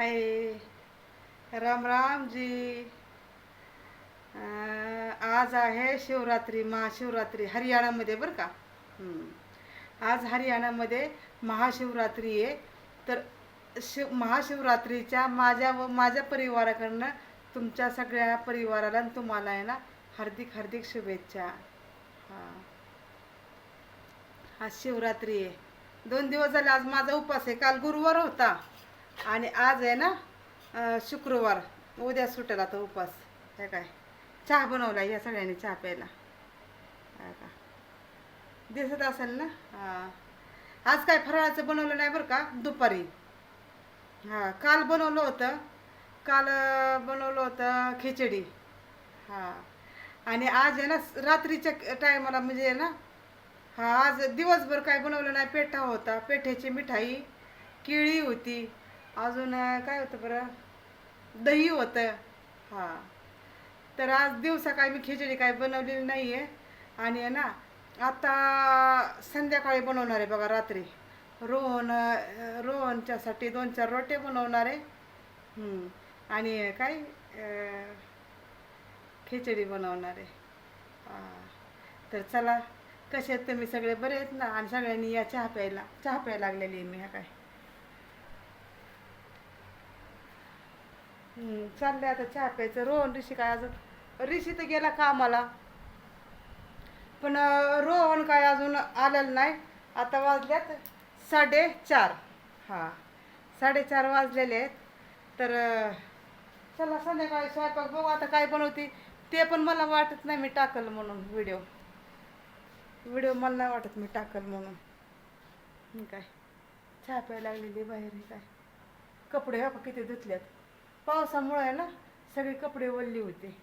हाय. राम राम जी आज आहे शिवरात्री महाशिवरात्री हरियाणामध्ये बरं का? आज हरियाणामध्ये महाशिवरात्री आहे. तर शिव महाशिवरात्रीच्या माझ्या व माझ्या परिवाराकडनं तुमच्या सगळ्या परिवाराला आणि तुम्हाला आहे ना हार्दिक हार्दिक शुभेच्छा. हां. आज शिवरात्री आहे. दोन दिवस झाले आज माझा उपास आहे. काल गुरुवार होता. आणि आज आहे ना शुक्रवार. उद्या सुटेल आता उपवास. काय काय? चहा बनवला या सगळ्यांनी चहा प्यायला. का? दिसत असेल ना? हां. आज काय फराळाचं बनवलं नाही बरं का? दुपारी. हां काल बनवलं होतं. काल बनवलं होतं खिचडी. हां. आणि आज आहे ना रात्रीच्या टायमाला म्हणजे आहे ना हा आज दिवसभर काय बनवलं नाही पेठा होता. पेठ्याची मिठाई केळी होती. अजून काय होतं बरं? दही होतं. हां. तर आज दिवसा काय मी खिचडी काय बनवलेली नाही आहे आणि आहे ना आता संध्याकाळी बनवणार आहे बघा रात्री. रोहन रोहनच्यासाठी दोन चार रोटे बनवणार आहे. आणि काय खिचडी बनवणार आहे. हां. तर चला कसे आहेत तुम्ही सगळे? बरे आहेत ना? आणि सगळ्यांनी या चहा प्यायला चहा प्यायला लागलेली आहे मी ह्या काय? चालले आता चहा प्यायचं. रोहन ऋषी काय अजून? ऋषी तर गेला कामाला. पण रोहन काय अजून आलेलं नाही. आता वाजल्यात साडेचार. हां साडेचार वाजलेले आहेत. तर चला संध्याकाळी स्वयंपाक बघू. आता काय बनवते ते पण मला वाटत नाही मी टाकल म्हणून व्हिडिओ. व्हिडिओ मला नाही वाटत मी टाकल म्हणून. काय छापाय लागलेली बाहेर काय? कपडे हो किती धुतल्यात पावसामुळे आहे ना सगळे कपडे वल्ली होते.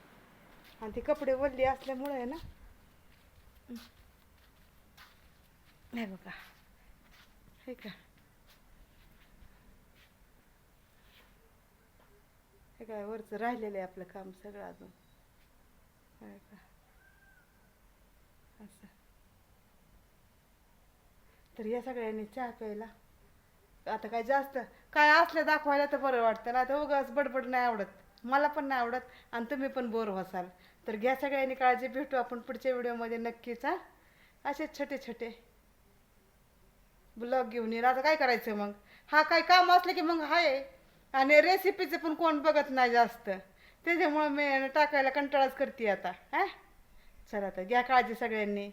आणि ते कपडे वल्ली असल्यामुळे आहे ना हं. नाही बघा. हे का? हे काय वरचं राहिलेलं आहे आपलं काम सगळं अजून. काय का? असं. तर या सगळ्यांनी चहा प्यायला आता काय जास्त काय असलं दाखवायला तर बरं वाटतं. ना तर उगाच बडबड नाही आवडत. मला पण नाही आवडत आणि तुम्ही पण बोर व्हाल तर घ्या सगळ्यांनी काळजी भेटू आपण पुढच्या व्हिडिओमध्ये नक्कीच हा. असे छोटे छोटे. ब्लॉग घेऊन येईल आता काय करायचं मग? हा काय काम असलं की मग आहे आणि रेसिपीचं पण कोण बघत नाही जास्त. त्याच्यामुळं मी टाकायला कंटाळाच करते आता हा. चला आता घ्या काळजी सगळ्यांनी.